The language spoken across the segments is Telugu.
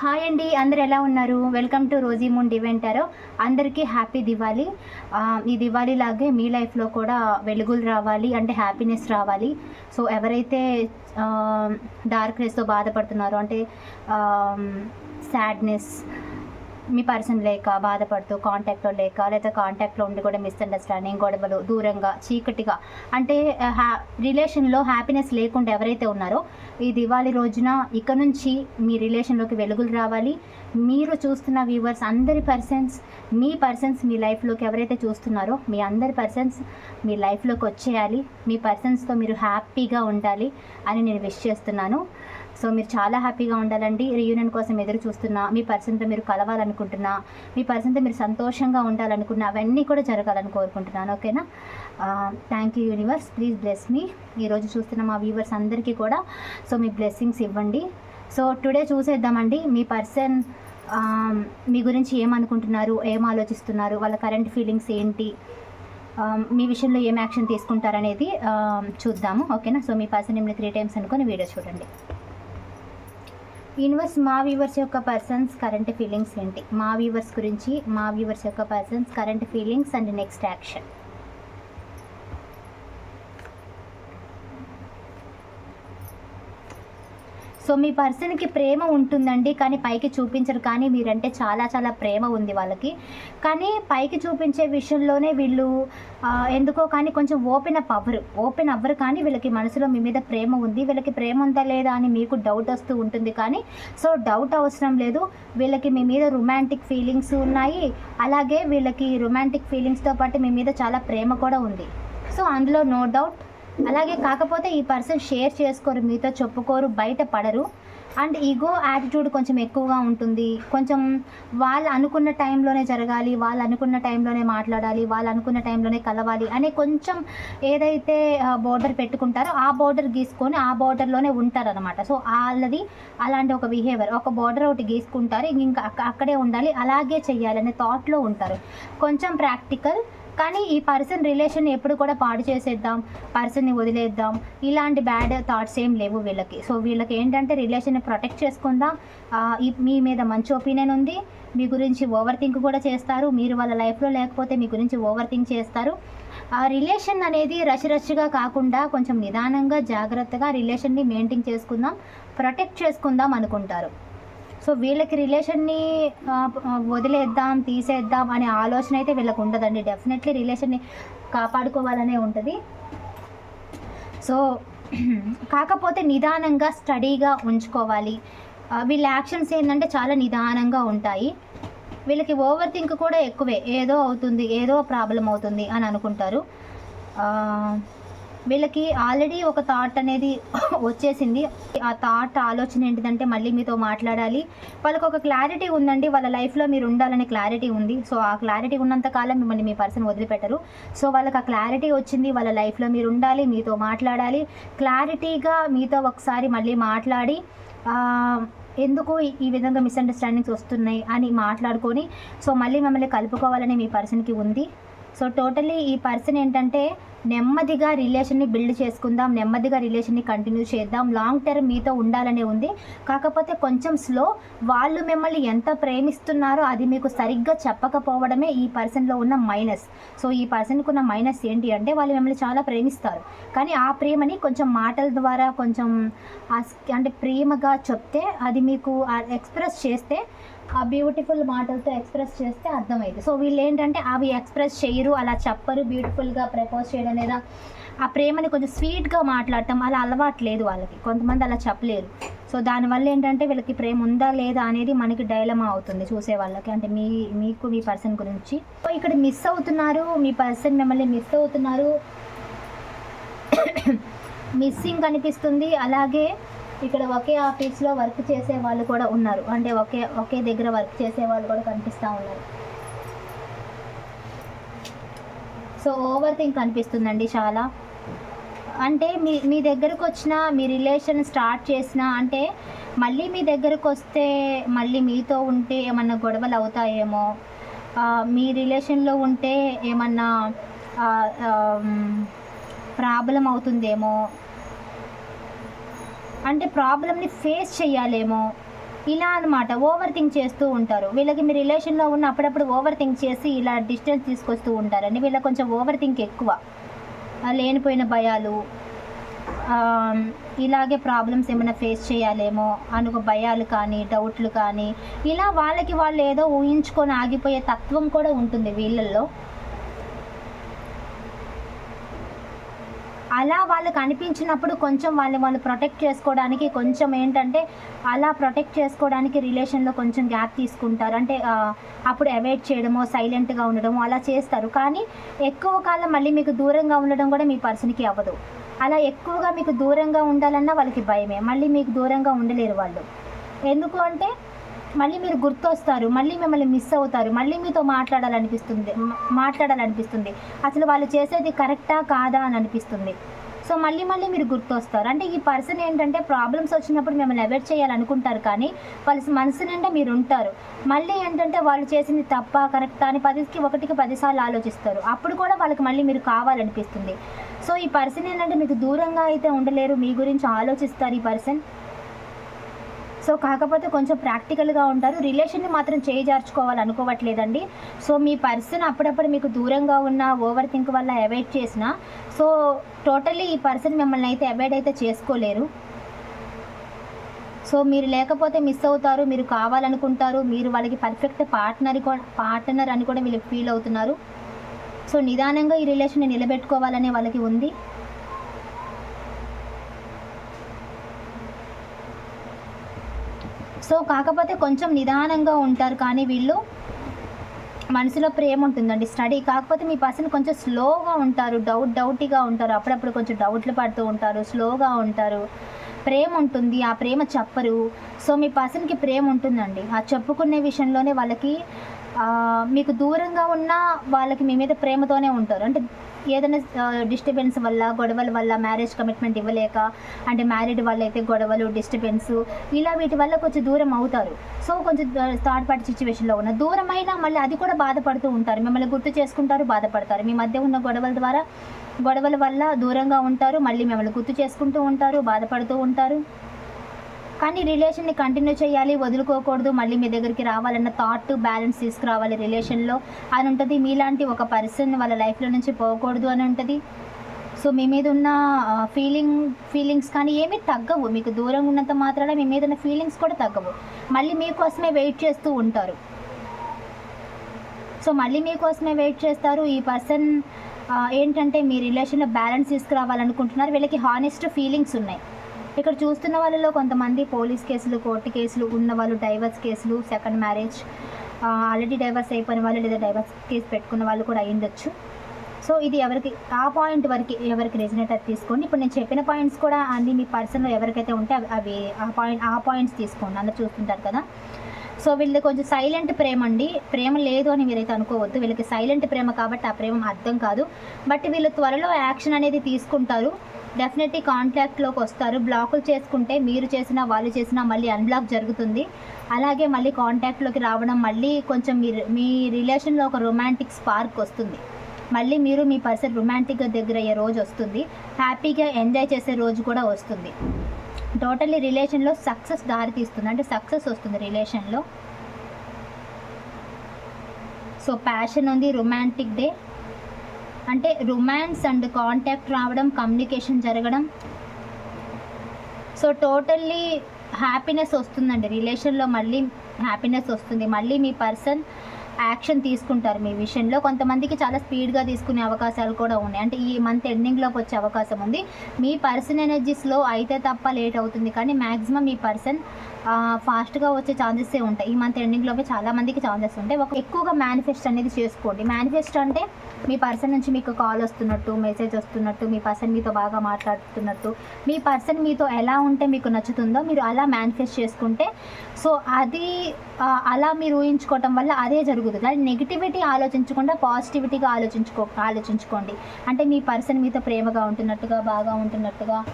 హాయ్ అండి అందరు ఎలా ఉన్నారు? వెల్కమ్ టు రోజీ మూన్ డివెంటారో అందరికీ హ్యాపీ దివాళీ. ఈ దివాళీ లాగే మీ లైఫ్లో కూడా వెలుగులు రావాలి అంటే హ్యాపీనెస్ రావాలి. సో ఎవరైతే డార్క్నెస్తో బాధపడుతున్నారో అంటే సాడ్నెస్ మీ పర్సన్ లేక బాధపడుతూ కాంటాక్ట్లో లేక లేదా కాంటాక్ట్లో ఉండి కూడా మిస్అండర్స్టాండింగ్ గొడవలు దూరంగా చీకటిగా అంటే హ్యా రిలేషన్లో హ్యాపీనెస్ లేకుండా ఎవరైతే ఉన్నారో ఈ దివాళీ రోజున ఇక నుంచి మీ రిలేషన్లోకి వెలుగులు రావాలి. మీరు చూస్తున్న వ్యూవర్స్ అందరి పర్సన్స్ మీ పర్సన్స్ మీ లైఫ్లోకి ఎవరైతే చూస్తున్నారో మీ అందరి పర్సన్స్ మీ లైఫ్లోకి వచ్చేయాలి. మీ పర్సన్స్తో మీరు హ్యాపీగా ఉండాలి అని నేను విష్ చేస్తున్నాను. సో మీరు చాలా హ్యాపీగా ఉండాలండి. రియూనియన్ కోసం ఎదురు చూస్తున్నా మీ పర్సన్తో మీరు కలవాలనుకుంటున్నా మీ పర్సన్తో మీరు సంతోషంగా ఉండాలనుకున్నా అవన్నీ కూడా జరగాలని కోరుకుంటున్నాను. ఓకేనా? Thank you universe please bless మీ ఈరోజు చూస్తున్న మా వ్యూవర్స్ అందరికీ కూడా సో మీ బ్లెస్సింగ్స్ ఇవ్వండి. సో టుడే చూసేద్దామండి. మీ పర్సన్ మీ గురించి ఏమనుకుంటున్నారు ఏం ఆలోచిస్తున్నారు వాళ్ళ కరెంట్ ఫీలింగ్స్ ఏంటి మీ విషయంలో ఏం యాక్షన్ తీసుకుంటారనేది చూద్దాము. ఓకేనా? సో మీ పర్సన్ ఏమైనా త్రీ టైమ్స్ అనుకొని వీడియో చూడండి. యూనివర్స్ మా వ్యూవర్స్ యొక్క పర్సన్స్ కరెంట్ ఫీలింగ్స్ ఏంటి? మా వ్యూవర్స్ గురించి మా వ్యూవర్స్ యొక్క persons current feelings and next action so మీ పర్సన్కి ప్రేమ ఉంటుందండి కానీ పైకి చూపించరు. కానీ మీరంటే చాలా చాలా ప్రేమ ఉంది వాళ్ళకి. కానీ పైకి చూపించే విషయంలోనే వీళ్ళు ఎందుకో కానీ కొంచెం ఓపెన్ అప్ అవ్వరు. ఓపెన్ అవ్వరు కానీ వీళ్ళకి మనసులో మీ మీద ప్రేమ ఉంది. వీళ్ళకి ప్రేమ ఉందా లేదా అని మీకు డౌట్ వస్తూ ఉంటుంది కానీ సో డౌట్ అవసరం లేదు. వీళ్ళకి మీ మీద రొమాంటిక్ ఫీలింగ్స్ ఉన్నాయి. అలాగే వీళ్ళకి రొమాంటిక్ ఫీలింగ్స్తో పాటు మీ మీద చాలా ప్రేమ కూడా ఉంది. సో అందులో నో డౌట్ అలాగే కాకపోతే ఈ పర్సన్ షేర్ చేసుకోరు మీతో చెప్పుకోరు బయట పడరు. అండ్ ఈగో యాటిట్యూడ్ కొంచెం ఎక్కువగా ఉంటుంది. కొంచెం వాళ్ళు అనుకున్న టైంలోనే జరగాలి వాళ్ళు అనుకున్న టైంలోనే మాట్లాడాలి వాళ్ళు అనుకున్న టైంలోనే కలవాలి అనే కొంచెం ఏదైతే బోర్డర్ పెట్టుకుంటారో ఆ బోర్డర్ గీసుకొని ఆ బోర్డర్లోనే ఉంటారనమాట సో వాళ్ళది అలాంటి ఒక బిహేవియర్ ఒక బోర్డర్ ఒకటి గీసుకుంటారు ఇంకా అక్కడే ఉండాలి అలాగే చెయ్యాలనే థాట్లో ఉంటారు. కొంచెం ప్రాక్టికల్ కానీ ఈ పర్సన్ రిలేషన్ ఎప్పుడు కూడా పాడు చేసేద్దాం పర్సన్ని వదిలేద్దాం. ఇలాంటి బ్యాడ్ థాట్స్ ఏం లేవు వీళ్ళకి. సో వీళ్ళకి ఏంటంటే రిలేషన్ని ప్రొటెక్ట్ చేసుకుందాం. మీ మీద మంచి ఒపీనియన్ ఉంది. మీ గురించి ఓవర్ థింక్ కూడా చేస్తారు. మీరు వాళ్ళ లైఫ్లో లేకపోతే మీ గురించి ఓవర్ థింక్ చేస్తారు. ఆ రిలేషన్ అనేది రషరష్గా కాకుండా కొంచెం నిదానంగా జాగ్రత్తగా రిలేషన్ని మెయింటైన్ చేసుకుందాం ప్రొటెక్ట్ చేసుకుందాం అనుకుంటారు. సో వీళ్ళకి రిలేషన్ని వదిలేద్దాం తీసేద్దాం అనే ఆలోచన అయితే వీళ్ళకి ఉండదండి. డెఫినెట్లీ రిలేషన్ని కాపాడుకోవాలనే ఉంటుంది. సో కాకపోతే నిదానంగా స్టడీగా ఉంచుకోవాలి. వీళ్ళ యాక్షన్స్ ఏంటంటే చాలా నిదానంగా ఉంటాయి. వీళ్ళకి ఓవర్ థింక్ కూడా ఎక్కువే. ఏదో అవుతుంది ఏదో ప్రాబ్లం అవుతుంది అని అనుకుంటారు. వీళ్ళకి ఆల్రెడీ ఒక థాట్ అనేది వచ్చేసింది. ఆ థాట్ ఆలోచన ఏంటిదంటే మళ్ళీ మీతో మాట్లాడాలి. వాళ్ళకి ఒక క్లారిటీ ఉందండి. వాళ్ళ లైఫ్లో మీరు ఉండాలనే క్లారిటీ ఉంది. సో ఆ క్లారిటీ ఉన్నంత కాలం మిమ్మల్ని మీ పర్సన్ వదిలిపెట్టరు. సో వాళ్ళకి ఆ క్లారిటీ వచ్చింది. వాళ్ళ లైఫ్లో మీరు ఉండాలి. మీతో మాట్లాడాలి. క్లారిటీగా మీతో ఒకసారి మళ్ళీ మాట్లాడి ఎందుకు ఈ విధంగా మిస్అండర్స్టాండింగ్స్ వస్తున్నాయి అని మాట్లాడుకొని సో మళ్ళీ మిమ్మల్ని కలుపుకోవాలని మీ పర్సన్కి ఉంది. సో టోటలీ ఈ పర్సన్ ఏంటంటే నెమ్మదిగా రిలేషన్ని బిల్డ్ చేసుకుందాం నెమ్మదిగా రిలేషన్ని కంటిన్యూ చేద్దాం లాంగ్ టర్మ్ మీతో ఉండాలనే ఉంది. కాకపోతే కొంచెం స్లో వాళ్ళు మిమ్మల్ని ఎంత ప్రేమిస్తున్నారో అది మీకు సరిగ్గా చెప్పకపోవడమే ఈ పర్సన్లో ఉన్న మైనస్ సో ఈ పర్సన్కి ఉన్న మైనస్ ఏంటి అంటే వాళ్ళు మిమ్మల్ని చాలా ప్రేమిస్తారు. కానీ ఆ ప్రేమని కొంచెం మాటల ద్వారా కొంచెం అంటే ప్రేమగా చెప్తే అది మీకు ఎక్స్ప్రెస్ చేస్తే ఆ బ్యూటిఫుల్ మాటలతో ఎక్స్ప్రెస్ చేస్తే అర్థమైంది. సో వీళ్ళు ఏంటంటే అవి ఎక్స్ప్రెస్ చేయరు అలా చెప్పరు బ్యూటిఫుల్గా ప్రపోజ్ చేయడం లేదా ఆ ప్రేమని కొంచెం స్వీట్గా మాట్లాడటం అలా అలవాటు లేదు వాళ్ళకి. కొంతమంది అలా చెప్పలేరు. సో దానివల్ల ఏంటంటే వీళ్ళకి ప్రేమ ఉందా లేదా అనేది మనకి డైలమా అవుతుంది చూసే వాళ్ళకి. అంటే మీ మీకు మీ పర్సన్ గురించి. సో ఇక్కడ మిస్ అవుతున్నారు మీ పర్సన్ మిమ్మల్ని మిస్ అవుతున్నారు. మిస్సింగ్ కనిపిస్తుంది. అలాగే ఇక్కడ ఒకే ఆఫీస్లో వర్క్ చేసే వాళ్ళు కూడా ఉన్నారు. అంటే ఒకే ఒకే దగ్గర వర్క్ చేసే వాళ్ళు కూడా కనిపిస్తూ ఉన్నారు. సో ఓవర్ థింక్ కనిపిస్తుందండి చాలా. అంటే మీ మీ దగ్గరకు వచ్చిన మీ రిలేషన్ స్టార్ట్ చేసిన అంటే మళ్ళీ మీ దగ్గరకు వస్తే మళ్ళీ మీతో ఉంటే ఏమన్నా గొడవలు అవుతాయేమో? మీ రిలేషన్లో ఉంటే ఏమన్నా ప్రాబ్లం అవుతుందేమో? అంటే ప్రాబ్లమ్ని ఫేస్ చేయాలేమో. ఇలా అనమాట ఓవర్ థింక్ చేస్తూ ఉంటారు. వీళ్ళకి మీ రిలేషన్లో ఉన్న అప్పుడప్పుడు ఓవర్ థింక్ చేసి ఇలా డిస్టెన్స్ తీసుకొస్తూ ఉంటారండి. వీళ్ళకి కొంచెం ఓవర్ థింక్ ఎక్కువ లేనిపోయిన భయాలు ఇలాగే ప్రాబ్లమ్స్ ఏమైనా ఫేస్ చేయాలేమో అనుకో భయాలు కానీ డౌట్లు కానీ. ఇలా వాళ్ళకి వాళ్ళు ఏదో ఊహించుకొని ఆగిపోయే తత్వం కూడా ఉంటుంది వీళ్ళల్లో. అలా వాళ్ళకి అనిపించినప్పుడు కొంచెం వాళ్ళని వాళ్ళు ప్రొటెక్ట్ చేసుకోవడానికి కొంచెం ఏంటంటే అలా ప్రొటెక్ట్ చేసుకోవడానికి రిలేషన్లో కొంచెం గ్యాప్ తీసుకుంటారు. అంటే అప్పుడు అవాయిడ్ చేయడమో సైలెంట్గా ఉండడమో అలా చేస్తారు. కానీ ఎక్కువ కాలం మళ్ళీ మీకు దూరంగా ఉండడం కూడా మీ పర్సన్కి అవ్వదు. అలా ఎక్కువగా మీకు దూరంగా ఉండాలన్నా వాళ్ళకి భయమే. మళ్ళీ మీకు దూరంగా ఉండలేరు వాళ్ళు. ఎందుకు అంటే మళ్ళీ మీరు గుర్తొస్తారు మళ్ళీ మిమ్మల్ని మిస్ అవుతారు మళ్ళీ మీతో మాట్లాడాలనిపిస్తుంది మాట్లాడాలనిపిస్తుంది. అసలు వాళ్ళు చేసేది కరెక్టా కాదా అని అనిపిస్తుంది. సో మళ్ళీ మళ్ళీ మీరు గుర్తొస్తారు. అంటే ఈ పర్సన్ ఏంటంటే ప్రాబ్లమ్స్ వచ్చినప్పుడు మిమ్మల్ని అవాయిడ్ చేయాలనుకుంటారు కానీ వాళ్ళ మనసు నిండా మీరు ఉంటారు. మళ్ళీ ఏంటంటే వాళ్ళు చేసింది తప్ప కరెక్టా అని పదికి ఒకటికి పదిసార్లు ఆలోచిస్తారు. అప్పుడు కూడా వాళ్ళకి మళ్ళీ మీరు కావాలనిపిస్తుంది. సో ఈ పర్సన్ ఏంటంటే మీకు దూరంగా అయితే ఉండలేరు మీ గురించి ఆలోచిస్తారు ఈ పర్సన్. సో కాకపోతే కొంచెం ప్రాక్టికల్గా ఉంటారు. రిలేషన్ని మాత్రం చేయజార్చుకోవాలనుకోవట్లేదండి సో మీ పర్సన్ అప్పుడప్పుడు మీకు దూరంగా ఉన్న ఓవర్ థింక్ వల్ల అవాయిడ్ చేసిన సో టోటల్లీ ఈ పర్సన్ మిమ్మల్ని అయితే అవాయిడ్ అయితే చేసుకోలేరు. సో మీరు లేకపోతే మిస్ అవుతారు మీరు కావాలనుకుంటారు మీరు వాళ్ళకి పర్ఫెక్ట్ పార్ట్నర్ పార్ట్నర్ అని కూడా వీళ్ళు ఫీల్ అవుతున్నారు. సో నిదానంగా ఈ రిలేషన్ని నిలబెట్టుకోవాలనే వాళ్ళకి ఉంది. సో కాకపోతే కొంచెం నిదానంగా ఉంటారు కానీ వీళ్ళు మనసులో ప్రేమ ఉంటుందండి స్టడీ కాకపోతే మీ పర్సన్ కొంచెం స్లోగా ఉంటారు డౌట్ డౌటీగా ఉంటారు. అప్పుడప్పుడు కొంచెం డౌట్లు పడుతూ ఉంటారు స్లోగా ఉంటారు. ప్రేమ ఉంటుంది ఆ ప్రేమ చెప్పరు. సో మీ పర్సన్కి ప్రేమ ఉంటుందండి. ఆ చెప్పుకునే విషయంలోనే వాళ్ళకి మీకు దూరంగా ఉన్న వాళ్ళకి మీ మీద ప్రేమతోనే ఉంటారు. అంటే ఏదైనా డిస్టర్బెన్స్ వల్ల గొడవల వల్ల మ్యారేజ్ కమిట్మెంట్ ఇవ్వలేక అంటే మ్యారీడ్ వాళ్ళైతే అయితే గొడవలు డిస్టర్బెన్స్ ఇలా వీటి వల్ల కొంచెం దూరం అవుతారు. సో కొంచెం థర్డ్ పార్టీ సిచ్యువేషన్లో ఉన్న దూరం అయినా మళ్ళీ అది కూడా బాధపడుతూ ఉంటారు. మిమ్మల్ని గుర్తు చేసుకుంటారు బాధపడతారు. మీ మధ్య ఉన్న గొడవల ద్వారా గొడవల వల్ల దూరంగా ఉంటారు. మళ్ళీ మిమ్మల్ని గుర్తు చేసుకుంటూ ఉంటారు బాధపడుతూ ఉంటారు. కానీ రిలేషన్ని కంటిన్యూ చేయాలి వదులుకోకూడదు మళ్ళీ మీ దగ్గరికి రావాలన్న థాట్ బ్యాలెన్స్ తీసుకురావాలి రిలేషన్లో అని ఉంటుంది. మీలాంటి ఒక పర్సన్ వాళ్ళ లైఫ్లో నుంచి పోకూడదు అని ఉంటుంది. సో మీ మీద ఉన్న ఫీలింగ్ ఫీలింగ్స్ కానీ ఏమీ తగ్గవు. మీకు దూరంగా ఉన్నంత మాత్రాన మీ మీద ఉన్న ఫీలింగ్స్ కూడా తగ్గవు. మళ్ళీ మీకోసమే వెయిట్ చేస్తూ ఉంటారు. సో మళ్ళీ మీకోసమే వెయిట్ చేస్తారు. ఈ పర్సన్ ఏంటంటే మీ రిలేషన్లో బ్యాలెన్స్ తీసుకురావాలనుకుంటున్నారు. వీళ్ళకి హానెస్ట్ ఫీలింగ్స్ ఉన్నాయి. ఇక్కడ చూస్తున్న వాళ్ళలో కొంతమంది పోలీస్ కేసులు కోర్టు కేసులు ఉన్న వాళ్ళు డైవర్స్ కేసులు సెకండ్ మ్యారేజ్ ఆల్రెడీ డైవర్స్ అయిపోయిన వాళ్ళు లేదా డైవర్స్ కేసు పెట్టుకున్న వాళ్ళు కూడా అయ్యుండొచ్చు. సో ఇది ఎవరికి ఆ పాయింట్ వరకు ఎవరికి రెజినేట్ అది తీసుకోండి. ఇప్పుడు నేను చెప్పిన పాయింట్స్ కూడా అన్ని మీ పర్సన్లో ఎవరికైతే ఉంటే అవి అవి ఆ పాయింట్ ఆ పాయింట్స్ తీసుకోండి. అందరు చూస్తుంటారు కదా. సో వీళ్ళది కొంచెం సైలెంట్ ప్రేమ అండి. ప్రేమ లేదు అని మీరైతే అనుకోవద్దు. వీళ్ళకి సైలెంట్ ప్రేమ కాబట్టి ఆ ప్రేమ అర్థం కాదు. బట్ వీళ్ళు త్వరలో యాక్షన్ అనేది తీసుకుంటారు. డెఫినెట్లీ కాంటాక్ట్లోకి వస్తారు. బ్లాకులు చేసుకుంటే మీరు చేసినా వాళ్ళు చేసినా మళ్ళీ అన్బ్లాక్ జరుగుతుంది. అలాగే మళ్ళీ కాంటాక్ట్లోకి రావడం మళ్ళీ కొంచెం మీ మీ రిలేషన్లో ఒక రొమాంటిక్ స్పార్క్ వస్తుంది. మళ్ళీ మీరు మీ పర్సన్ రొమాంటిక్గా దగ్గర అయ్యే రోజు వస్తుంది. హ్యాపీగా ఎంజాయ్ చేసే రోజు కూడా వస్తుంది. టోటల్లీ రిలేషన్లో సక్సెస్ దారి తీస్తుంది. అంటే సక్సెస్ వస్తుంది రిలేషన్లో సో ప్యాషన్ ఉంది రొమాంటిక్ డే అంటే రొమాన్స్ అండ్ కాంటాక్ట్ రావడం కమ్యూనికేషన్ జరగడం. సో టోటల్లీ హ్యాపీనెస్ వస్తుందండి. రిలేషన్లో మళ్ళీ హ్యాపీనెస్ వస్తుంది. మళ్ళీ మీ పర్సన్ యాక్షన్ తీసుకుంటారు మీ విషయంలో. కొంతమందికి చాలా స్పీడ్గా తీసుకునే అవకాశాలు కూడా ఉన్నాయి. అంటే ఈ మంత్ ఎండింగ్లోకి వచ్చే అవకాశం ఉంది. మీ పర్సన్ ఎనర్జీస్లో అయితే తప్ప లేట్ అవుతుంది. కానీ మ్యాక్సిమం మీ పర్సన్ ఫాస్ట్గా వచ్చే ఛాన్సెస్ ఉంటాయి. ఈ మంత్ ఎండింగ్లోపే చాలా మందికి ఛాన్సెస్ ఉంటాయి. ఒక ఎక్కువగా మేనిఫెస్ట్ అనేది చేసుకోండి. మేనిఫెస్ట్ అంటే మీ పర్సన్ నుంచి మీకు కాల్ వస్తున్నట్టు మెసేజ్ వస్తున్నట్టు మీ పర్సన్ మీతో బాగా మాట్లాడుతున్నట్టు మీ పర్సన్ మీతో ఎలా ఉంటే మీకు నచ్చుతుందో మీరు అలా మేనిఫెస్ట్ చేసుకుంటే సో అది అలా మీరు ఊహించుకోవటం వల్ల అదే జరుగుతుంది. అది నెగిటివిటీ ఆలోచించకుండా పాజిటివిటీగా ఆలోచించుకో ఆలోచించుకోండి. అంటే మీ పర్సన్ మీతో ప్రేమగా ఉంటున్నట్టుగా బాగా ఉంటున్నట్టుగా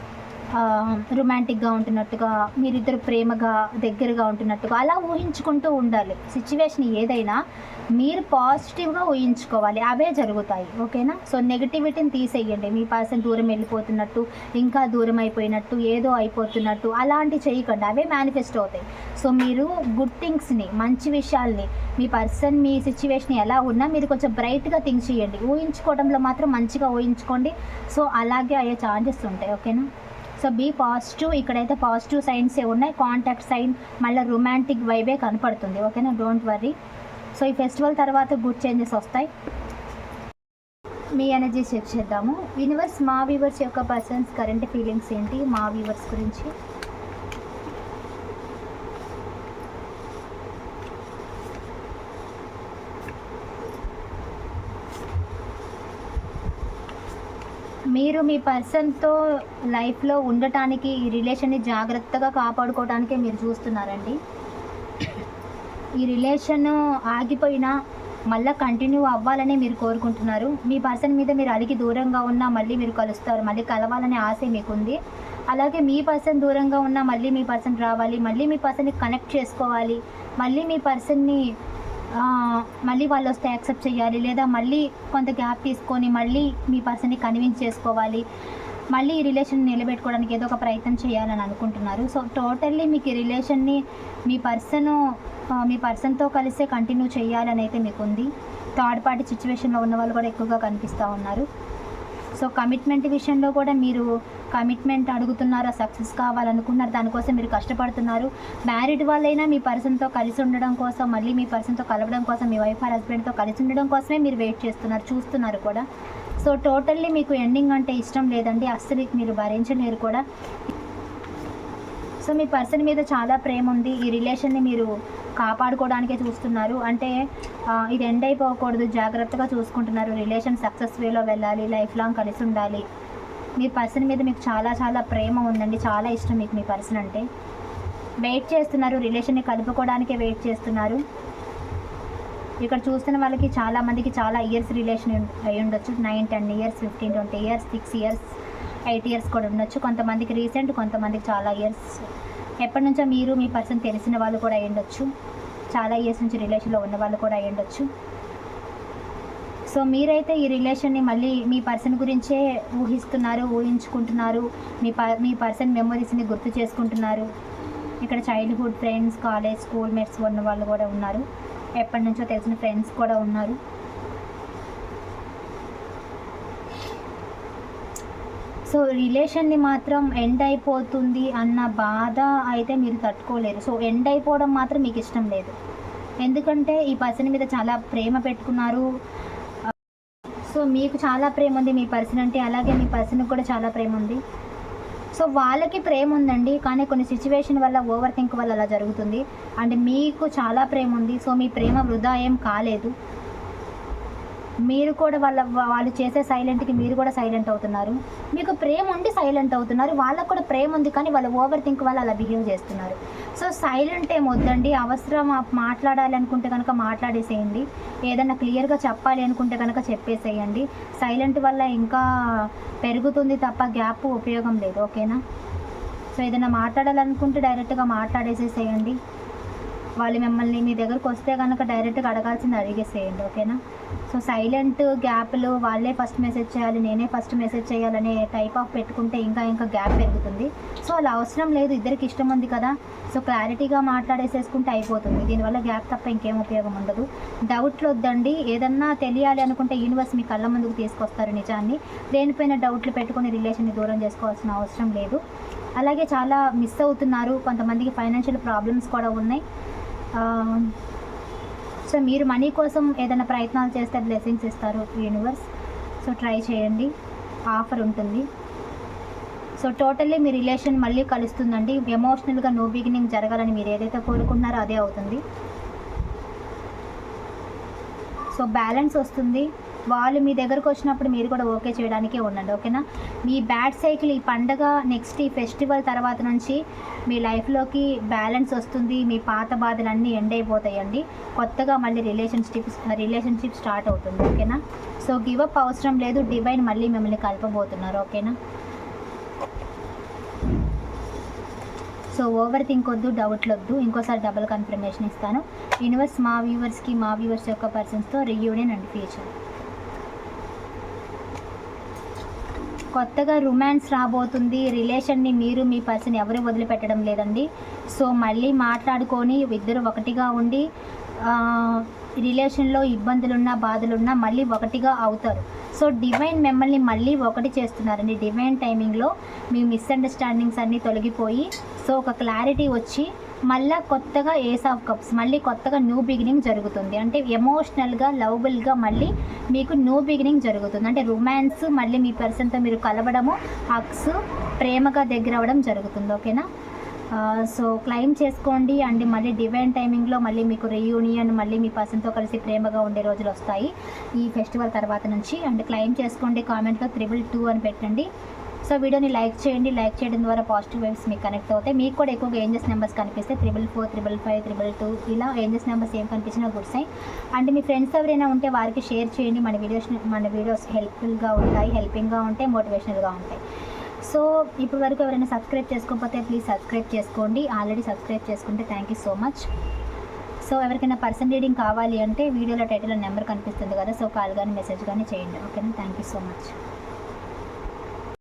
రొమాంటిక్గా ఉంటున్నట్టుగా మీరిద్దరు ప్రేమగా దగ్గరగా ఉంటున్నట్టుగా అలా ఊహించుకుంటూ ఉండాలి. సిచ్యువేషన్ ఏదైనా మీరు పాజిటివ్గా ఊహించుకోవాలి. అవే జరుగుతాయి. ఓకేనా? సో నెగిటివిటీని తీసేయండి. మీ పర్సన్ దూరం వెళ్ళిపోతున్నట్టు ఇంకా దూరం అయిపోయినట్టు ఏదో అయిపోతున్నట్టు అలాంటి చేయకండి. అవే మేనిఫెస్ట్ అవుతాయి. సో మీరు గుడ్ థింగ్స్ని మంచి విషయాల్ని మీ పర్సన్ మీ సిచ్యువేషన్ ఎలా ఉన్నా మీరు కొంచెం బ్రైట్గా థింక్ చేయండి. ఊహించుకోవడంలో మాత్రం మంచిగా ఊహించుకోండి. సో అలాగే అయ్యే ఛాన్సెస్ ఉంటాయి. ఓకేనా? సో బి పాజిటివ్ ఇక్కడైతే పాజిటివ్ సైన్సే ఉన్నాయి కాంటాక్ట్ సైన్ మళ్ళీ రొమాంటిక్ వైబే కనపడుతుంది. ఓకేనా? Don't worry. సో ఈ ఫెస్టివల్ తర్వాత గుడ్ చేంజెస్ వస్తాయి. మీ ఎనర్జీ చెక్ చేద్దాము. యూనివర్స్ మా వ్యూవర్స్ యొక్క పర్సన్స్ కరెంట్ ఫీలింగ్స్ ఏంటి? మా వ్యూవర్స్ గురించి. మీరు మీ పర్సన్తో లైఫ్లో ఉండటానికి ఈ రిలేషన్ని జాగ్రత్తగా కాపాడుకోవడానికే మీరు చూస్తున్నారండి. ఈ రిలేషన్ ఆగిపోయినా మళ్ళీ కంటిన్యూ అవ్వాలని మీరు కోరుకుంటున్నారు. మీ పర్సన్ మీద మీరు అడిగి దూరంగా ఉన్నా మళ్ళీ మీరు కలుస్తారు. మళ్ళీ కలవాలనే ఆశ మీకుంది. అలాగే మీ పర్సన్ దూరంగా ఉన్నా మళ్ళీ మీ పర్సన్ రావాలి. మళ్ళీ మీ పర్సన్ని కనెక్ట్ చేసుకోవాలి. మళ్ళీ మీ పర్సన్ని మళ్ళీ వాళ్ళు వస్తే యాక్సెప్ట్ చేయాలి. లేదా మళ్ళీ కొంత గ్యాప్ తీసుకొని మళ్ళీ మీ పర్సన్ని కన్విన్స్ చేసుకోవాలి. మళ్ళీ ఈ రిలేషన్ నిలబెట్టుకోవడానికి ఏదో ఒక ప్రయత్నం చేయాలని అనుకుంటున్నారు. సో టోటల్లీ మీకు ఈ రిలేషన్ని మీ పర్సన్ మీ పర్సన్తో కలిసే కంటిన్యూ చేయాలని అయితే మీకు ఉంది థర్డ్ పార్టీ సిచ్యువేషన్లో ఉన్న వాళ్ళు కూడా ఎక్కువగా కనిపిస్తూ ఉన్నారు. సో కమిట్మెంట్ విషయంలో కూడా మీరు కమిట్మెంట్ అడుగుతున్నారా సక్సెస్ కావాలనుకున్నారు దానికోసం మీరు కష్టపడుతున్నారు. మ్యారీడ్ వాళ్ళైనా మీ పర్సన్తో కలిసి ఉండడం కోసం మళ్ళీ మీ పర్సన్తో కలవడం కోసం మీ వైఫ్ ఆర్ హస్బెండ్తో కలిసి ఉండడం కోసమే మీరు వెయిట్ చేస్తున్నారు చూస్తున్నారు కూడా. సో టోటల్లీ మీకు ఎండింగ్ అంటే ఇష్టం లేదండి అస్సలు మీరు భరించలేరు కూడా. సో మీ పర్సన్ మీద చాలా ప్రేమ ఉంది ఈ రిలేషన్ని మీరు కాపాడుకోవడానికే చూస్తున్నారు. అంటే ఇది ఎండ్ అయిపోకూడదు. జాగ్రత్తగా చూసుకుంటున్నారు. రిలేషన్ సక్సెస్ వేలో వెళ్ళాలి. లైఫ్ లాంగ్ కలిసి ఉండాలి. మీ పర్సన్ మీద మీకు చాలా చాలా ప్రేమ ఉందండి. చాలా ఇష్టం మీకు మీ పర్సన్ అంటే. వెయిట్ చేస్తున్నారు. రిలేషన్ని కలుపుకోవడానికే వెయిట్ చేస్తున్నారు. ఇక్కడ చూస్తున్న వాళ్ళకి చాలా మందికి చాలా ఇయర్స్ రిలేషన్ అయి ఉండొచ్చు. Nine ten years fifteen twenty years six years eight years కూడా ఉండొచ్చు. కొంతమందికి రీసెంట్ కొంతమందికి చాలా ఇయర్స్ ఎప్పటి నుంచో మీరు మీ పర్సన్ తెలిసిన వాళ్ళు కూడా అయ్యుండొచ్చు చాలా ఇయర్స్ నుంచి రిలేషన్లో ఉన్న వాళ్ళు కూడా అయ్యుండొచ్చు సో మీరైతే ఈ రిలేషన్ని మళ్ళీ మీ పర్సన్ గురించే ఊహిస్తున్నారు ఊహించుకుంటున్నారు. మీ ప మీ పర్సన్ మెమొరీస్ని గుర్తు చేసుకుంటున్నారు. ఇక్కడ childhood friends college school mates ఉన్న వాళ్ళు కూడా ఉన్నారు. ఎప్పటి నుంచో తెలిసిన ఫ్రెండ్స్ కూడా ఉన్నారు. సో రిలేషన్ని మాత్రం ఎండ్ అయిపోతుంది అన్న బాధ అయితే మీరు తట్టుకోలేరు. సో ఎండ్ అయిపోవడం మాత్రం మీకు ఇష్టం లేదు. ఎందుకంటే ఈ పర్సన్ మీద చాలా ప్రేమ పెట్టుకున్నారు. సో మీకు చాలా ప్రేమ ఉంది మీ పర్సన్ అంటే అలాగే మీ పర్సన్కి కూడా చాలా ప్రేమ ఉంది. సో వాళ్ళకి ప్రేమ ఉందండి కానీ కొన్ని సిచ్యువేషన్ వల్ల ఓవర్ థింక్ వల్ల అలా జరుగుతుంది. అండ్ మీకు చాలా ప్రేమ ఉంది సో మీ ప్రేమ వృధా ఏం కాలేదు. మీరు కూడా వాళ్ళ వాళ్ళు చేసే సైలెంట్కి మీరు కూడా సైలెంట్ అవుతున్నారు. మీకు ప్రేమ ఉండి సైలెంట్ అవుతున్నారు. వాళ్ళకు కూడా ప్రేమ ఉంది కానీ వాళ్ళు ఓవర్ థింక్ వాళ్ళు అలా బిహేవ్ చేస్తున్నారు. సో సైలెంట్ ఏం వద్దండి. అవసరం మాట్లాడాలి అనుకుంటే కనుక మాట్లాడేసేయండి. ఏదైనా క్లియర్గా చెప్పాలి అనుకుంటే కనుక చెప్పేసేయండి. సైలెంట్ వల్ల ఇంకా పెరుగుతుంది తప్ప గ్యాప్ ఉపయోగం లేదు. ఓకేనా? సో ఏదైనా మాట్లాడాలనుకుంటే డైరెక్ట్గా మాట్లాడేసేసేయండి. వాళ్ళు మిమ్మల్ని మీ దగ్గరకు వస్తే కనుక డైరెక్ట్గా అడగాల్సింది అడిగేసేయండి ఓకేనా? సో సైలెంట్ గ్యాప్లు వాళ్ళే ఫస్ట్ మెసేజ్ చేయాలి నేనే ఫస్ట్ మెసేజ్ చేయాలనే టైప్ ఆఫ్ పెట్టుకుంటే ఇంకా ఇంకా గ్యాప్ పెరుగుతుంది. సో అలా అవసరం లేదు ఇద్దరికి ఇష్టం ఉంది కదా? సో క్లారిటీగా మాట్లాడేసేసుకుంటే అయిపోతుంది. దీనివల్ల గ్యాప్ తప్ప ఇంకేం ఉపయోగం ఉండదు. డౌట్లు వద్దండి. ఏదన్నా తెలియాలి అనుకుంటే యూనివర్స్ మీ కళ్ళ ముందుకు తీసుకొస్తారు నిజాన్ని. దేనిపైన డౌట్లు పెట్టుకుని రిలేషన్ని దూరం చేసుకోవాల్సిన అవసరం లేదు. అలాగే చాలా మిస్ అవుతున్నారు. కొంతమందికి ఫైనాన్షియల్ ప్రాబ్లమ్స్ కూడా ఉన్నాయి. సో మీరు మనీ కోసం ఏదైనా ప్రయత్నాలు చేస్తే బ్లెస్సింగ్స్ ఇస్తారు యూనివర్స్ సో ట్రై చేయండి. ఆఫర్ ఉంటుంది. సో టోటల్లీ మీ రిలేషన్ మళ్ళీ కలుస్తుందండి. ఎమోషనల్గా నో బిగినింగ్ జరగాలని మీరు ఏదైతే కోరుకుంటున్నారో అదే అవుతుంది. సో బ్యాలెన్స్ వస్తుంది. వాళ్ళు మీ దగ్గరకు వచ్చినప్పుడు మీరు కూడా ఓకే చేయడానికే ఉండండి ఓకేనా? మీ బ్యాడ్ సైకిల్ ఈ పండగ నెక్స్ట్ ఈ ఫెస్టివల్ తర్వాత నుంచి మీ లైఫ్లోకి బ్యాలెన్స్ వస్తుంది మీ పాత బాధలన్నీ ఎండ్ అయిపోతాయండి. కొత్తగా మళ్ళీ రిలేషన్షిప్ రిలేషన్షిప్ స్టార్ట్ అవుతుంది ఓకేనా? సో గివ్ అప్ అవసరం లేదు డివైన్ మళ్ళీ మిమ్మల్ని కలపబోతున్నారు ఓకేనా? సో ఓవర్ థింక్ వద్దు డౌట్లు వద్దు ఇంకోసారి డబుల్ కన్ఫర్మేషన్ ఇస్తాను. యూనివర్స్ మా వ్యూవర్స్కి మా వ్యూవర్స్ యొక్క పర్సన్స్తో రియూనియన్ అండ్ ఫ్యూచర్ కొత్తగా రొమాన్స్ రాబోతుంది. రిలేషన్ని మీరు మీ పర్సన్ ఎవరు వదిలిపెట్టడం లేదండి. సో మళ్ళీ మాట్లాడుకొని ఇద్దరు ఒకటిగా ఉండి రిలేషన్లో ఇబ్బందులున్నా బాధలున్నా మళ్ళీ ఒకటిగా అవుతారు. సో డివైన్ మిమ్మల్ని మళ్ళీ ఒకటి చేస్తున్నారండి. డివైన్ టైమింగ్లో మీ మిస్అండర్స్టాండింగ్స్ అన్నీ తొలగిపోయి సో ఒక క్లారిటీ వచ్చి మళ్ళీ కొత్తగా ఏస్ ఆఫ్ కప్స్ మళ్ళీ కొత్తగా న్యూ బిగినింగ్ జరుగుతుంది. అంటే ఎమోషనల్గా లవబుల్గా మళ్ళీ మీకు న్యూ బిగినింగ్ జరుగుతుంది. అంటే రొమాన్స్ మళ్ళీ మీ పర్సన్తో మీరు కలవడము హక్స్ ప్రేమగా దగ్గర అవ్వడం జరుగుతుంది. ఓకేనా సో క్లైమ్ చేసుకోండి. అండ్ మళ్ళీ డివైన్ టైమింగ్లో మళ్ళీ మీకు రీయూనియన్ మళ్ళీ మీ పర్సన్తో కలిసి ప్రేమగా ఉండే రోజులు వస్తాయి. ఈ ఫెస్టివల్ తర్వాత నుంచి. అండ్ క్లైమ్ చేసుకోండి. కామెంట్లో త్రిబుల్ టూ అని పెట్టండి. సో వీడియోని లైక్ చేయండి లైక్ చేయడం ద్వారా పాజిటివ్ వైబ్స్ మీకు కనెక్ట్ అవుతాయి. మీకు కూడా ఎక్కువగా ఏంజెస్ నెంబర్స్ కనిపిస్తే triple four triple five triple two ఇలా ఏంజెస్ నెంబర్స్ ఏం కనిపించినా గుడ్ సైన్ అండ్ మీ ఫ్రెండ్స్ ఎవరైనా ఉంటే వారికి షేర్ చేయండి. మన వీడియోస్ మన వీడియోస్ హెల్ప్ఫుల్గా ఉంటాయి హెల్పింగ్గా ఉంటాయి మోటివేషనల్గా ఉంటాయి. సో ఇప్పటి వరకు ఎవరైనా సబ్స్క్రైబ్ చేసుకోకపోతే ప్లీజ్ సబ్స్క్రైబ్ చేసుకోండి. ఆల్రెడీ సబ్స్క్రైబ్ చేసుకుంటే thank you so much so ఎవరికైనా పర్సన్ రీడింగ్ కావాలి అంటే వీడియోలో టైటిల్ నెంబర్ కనిపిస్తుంది కదా సో కాల్ కానీ మెసేజ్ కానీ చేయండి. ఓకేనా థ్యాంక్ యూ సో మచ్